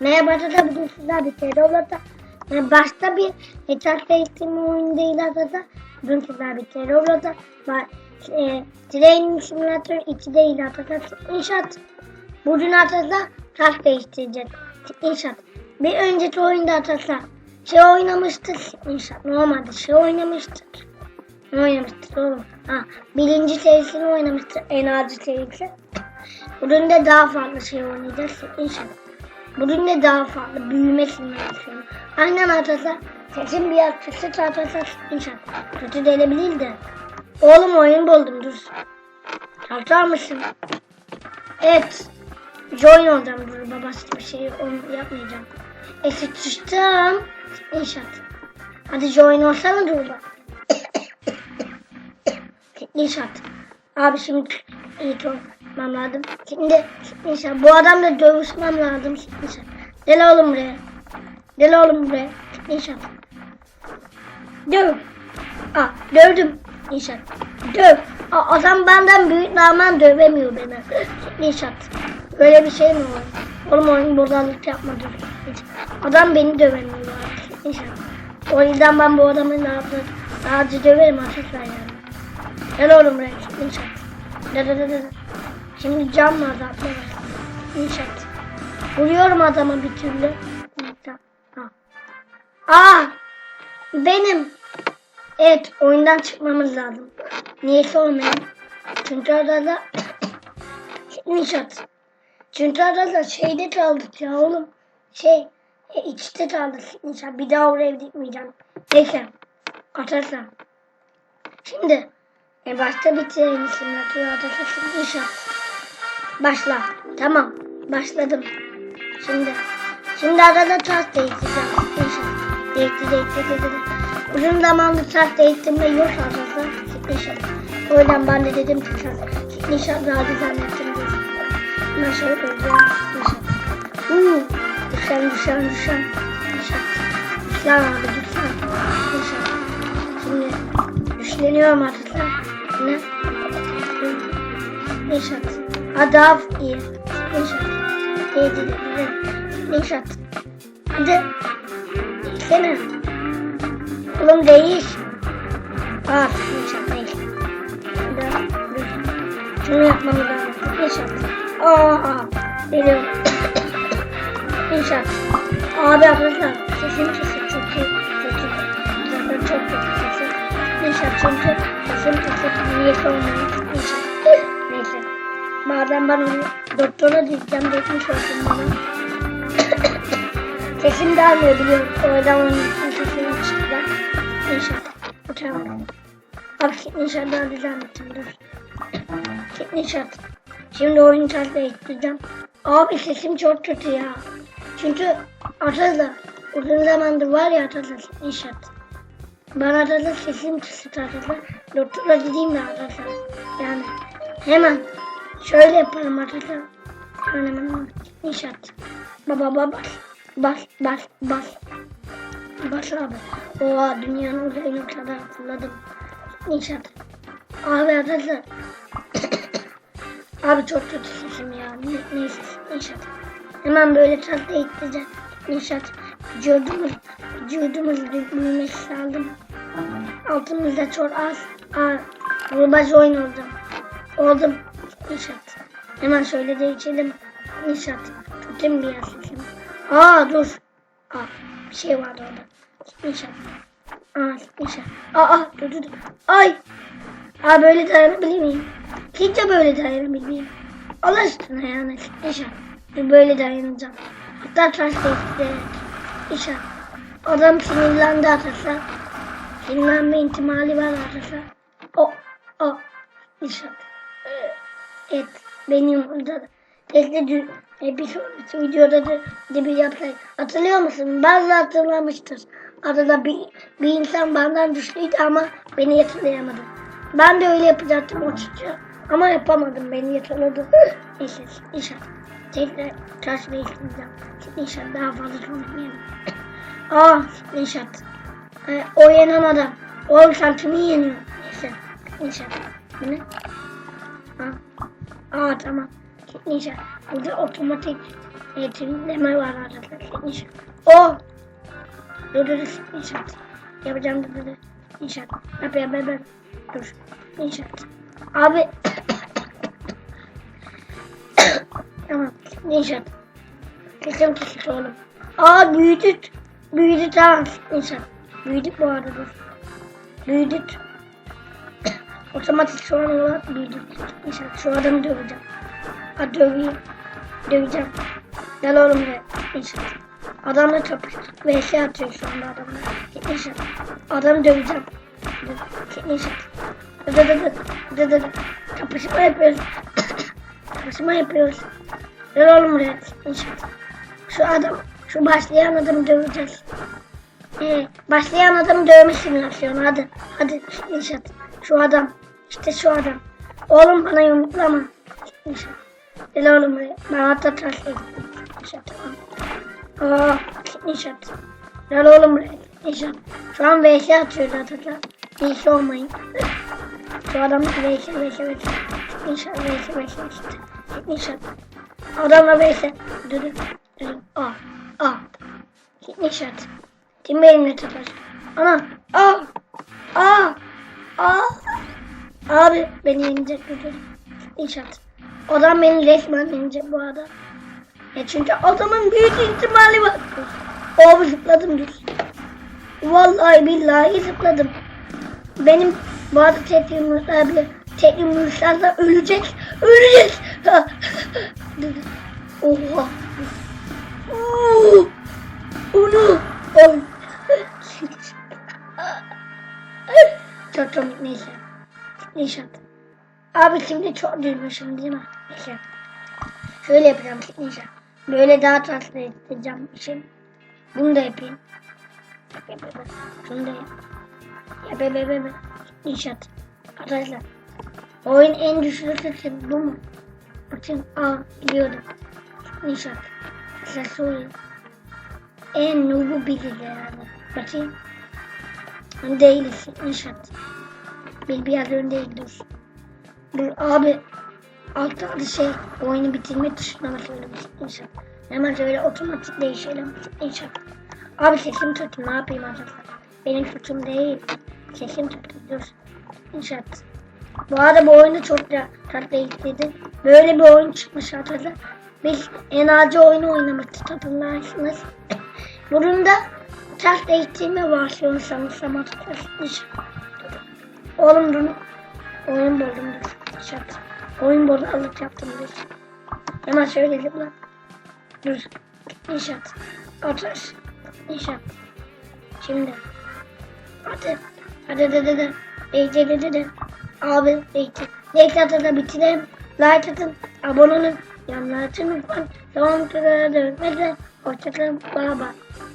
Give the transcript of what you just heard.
Merhaba da bugün sizler bir Terror'da yani başta bir etrafta eğitim oyunu değil aslında. Bugün sizler bir Terror'da var. E, Training Simulator 2 değil aslında. İnşaat. Bugün aslında taş değiştireceğiz. İnşaat. Bir önceki oyunda aslında şey oynamıştık. İnşaat. Normalde şey oynamıştık. Ne oynamıştık oğlum? Ha, birinci serisini oynamıştık. En acı serisi. Bugün de daha fazla şey oynayacağız. İnşallah. Bugün de daha fazla büyümesini istiyorum. Aynen atasa. Sesim biraz kısık atasa inşallah. Kötü delebilir de. Oğlum oyun buldum dur. Atar mısın? Evet. Join olacağım dur babası bir şey onu yapmayacağım. E sıçtım. İnşallah. Hadi join olsana dur bak. İnşaat. Abi şimdi iyi olmam lazım. Şimdi inşaat. Bu adamla dövüşmem lazım. İnşaat. Gel oğlum buraya. Gel oğlum buraya. İnşaat. Döv. Aa, dövdüm. İnşaat. Döv. Aa, adam benden büyük rağmen dövemiyor beni. İnşaat. Böyle bir şey mi var? Oğlum oyun bozanlık yapmadı. Adam beni dövemiyor artık. İnşaat. O yüzden ben bu adamı daha, daha acı döverim arkadaşlar yani. Gel oğlum buraya. İnşaat. Da da da da. Şimdi cam var zaten. İnşaat. Vuruyorum adama bir türlü. Aa! Benim. Evet oyundan çıkmamız lazım. Niyeyse olmayayım. Çünkü arada İnşaat. Çünkü arada şeyde kaldık ya oğlum. Şey e, içte kaldık inşaat. Bir daha oraya gitmeyeceğim. Neyse. Atarsam. Şimdi e başta bitirelim simülatör adası inşaat. Başla. Tamam. Başladım. Şimdi. Şimdi arada taş değiştireceğim. İnşaat. Değişti değişti değişti. Uzun zamandır taş değiştirme yok adası. İnşaat. O yüzden ben de dedim ki taş. İnşaat daha güzel yaptım. Koyacağım. İnşaat. Uuu. Düşen düşen düşen. İnşaat. Düşen abi düşen. İnşaat. Şimdi güçleniyorum artık. Ne? İnşaat. Adav iyi. İyi dedi. Güzel. İnşaat. Hadi. Değişsene. Oğlum değiş. Aa, inşaat değil. Hadi. Dur. Şunu yapmamı lazım. İnşaat. Aa, geliyorum. İnşaat. Abi arkadaşlar sesim kesin çok. Kötü. Zaten çok kötü sesim. İnşaat çünkü sesim kısık. Niye olmuyor? İnşaat. Madem ben onu doktora diyeceğim geçmiş olsun bana. Sesim gelmiyor biliyorum. O yüzden onun için sesimi çıkacak. İnşaat. Uçamadım. Abi inşaat daha güzel bitirdim. İnşaat. Şimdi oyun şartı değiştireceğim. Abi sesim çok kötü ya. Çünkü Ataz'la uzun zamandır var ya Ataz'la inşaat. Ben Ataz'la sesim kısıt Ataz'la. Doktora gideyim de Ataz'la. Yani hemen şöyle yaparım. Şöyle hemen inşaat. Baba baba bas. Bas bas bas. Bas abi. Oha dünyanın uzayına kadar fırladım. İnşaat. Abi Ataz'la. Abi çok kötü sesim ya. Ne, neyse inşaat. Hemen böyle tatlı ekleyeceğim. İnşaat. Vücudumuz, vücudumuz büyümesi lazım. Altımızda çok az. Aa, Rubaj oyun oldum. İnşaat. Hemen şöyle değişelim. İnşaat. Tutayım bir yer sesim. Aa dur. Aa bir şey vardı orada. İnşaat. Aa inşaat. Aa dur dur. dur. Ay. Aa böyle dayanabilir miyim? Hiç de böyle dayanabilir miyim? Allah aşkına yani. İnşallah. Böyle dayanacağım. Hatta taş değiştirerek. İnşallah. Adam sinirlendi atasa. Sinirlenme ihtimali var atasa. O. O. İnşallah. Ee, Evet. Benim orada. Tekli dün bir sonraki videoda da, da bir yapsaydı. Hatırlıyor musun? Bazı hatırlamıştır. Arada bir, bir insan benden düştüydü ama beni yakalayamadı. Ben de öyle yapacaktım o çocuğa. Ama yapamadım beni yakaladı. Neyse inşallah. Tekrar taş değiştireceğim. İnşallah daha fazla konuşmayalım. Aa inşallah. Ee, o yenen adam. Sen kimi yeniyor? Neyse inşallah. Bu ne? Aa, tamam. İnşallah. Burada otomatik Eğitimleme var arkadaşlar. İnşaat. O. Dur dur. İnşaat. Yapacağım dur dur. İnşaat. Yap yap yap. yap. Dur. İnşaat. Abi. tamam. İnşaat. Kesin kesin oğlum. Aa büyüdük. Büyüdü tamam. İnşaat. Büyüdük bu arada dur. Büyüdük. Otomatik şu an olarak büyüdük. İnşaat şu adamı döveceğim. Ha döveyim. Döveceğim. Gel oğlum buraya. İnşaat. Adamla çapıştık. VS atıyor şu anda adamlar. İnşaat. Adamı döveceğim. İnşaat. Dı dı dı dı dı dı. Kapışma yapıyoruz. Kapışma yapıyoruz. Gel oğlum buraya. İnşaat. Şu adam, şu başlayan adamı döveceğiz. Ee, başlayan adamı dövme simülasyonu. Hadi, hadi inşaat. Şu adam, işte şu adam. Oğlum bana yumruklama. İnşaat. Gel oğlum buraya. Ben hatta ters ettim. İnşaat tamam. Aa, inşaat. Gel oğlum buraya. İnşaat. Şu an VS atıyor zaten. VS olmayın. Şu adam VS, VS, VS. İnşaat, VS, VS işte. İnşaat. Adamla VS. Dur. dur. Aa, aa. İnşaat. Kim benimle takar? Ana. Aa. Aa. Aa. Abi beni yenecek dur, dur. İnşaat. Adam beni resmen yenecek bu adam. E çünkü adamın büyük ihtimali var. Abi zıpladım dur. Vallahi billahi zıpladım. Benim bu arada tek yumruklar bile tek yumruklarla ölecek. Ölecek. Oha. Onu. Çok komik neyse. Neyse. Abi şimdi çok duymuşum değil mi? Neyse. Şöyle yapacağım neyse. Böyle daha tatlı edeceğim için. Bunu da yapayım. Yap, yap, yap. Şunu da yap. Yap yap yap yap. İnşaat. Arkadaşlar. Oyun en düşük seçim bu mu? Bakın aa biliyordum. İnşaat. Ses oyun. En nubu bilir herhalde. Bakayım. Değiliz. İnşaat. Bir öndeyiz dur. Dur abi. Altta adı şey oyunu bitirme tuşuna söylemiş inşaat. Hemen şöyle otomatik değişelim inşaat. Abi sesim tutun ne yapayım arkadaşlar. Benim suçum değil. Sesim tutun dur. İnşaat. Bu arada bu oyunu çok da tatlı izledim. Böyle bir oyun çıkmış arkadaşlar. Biz en acı oyunu oynamıştık hatırlarsınız. Bunun da ters eğitimi başlıyor sanırsam arkadaşlar. Oğlum dur. Oyun dur. İnşaat. Oyun bozu alıp yaptım dur. Hemen şöyle zıpla. Dur. İnşaat. Ateş. İnşaat. Şimdi. Hadi. Hadi hadi hadi. Eğitim hadi hadi. Abi eğitim. Neyse hadi bitirelim. Like atın. Abone olun. Yanlar açın lütfen. Son tura dönmeden. Hoşçakalın. Bye bye.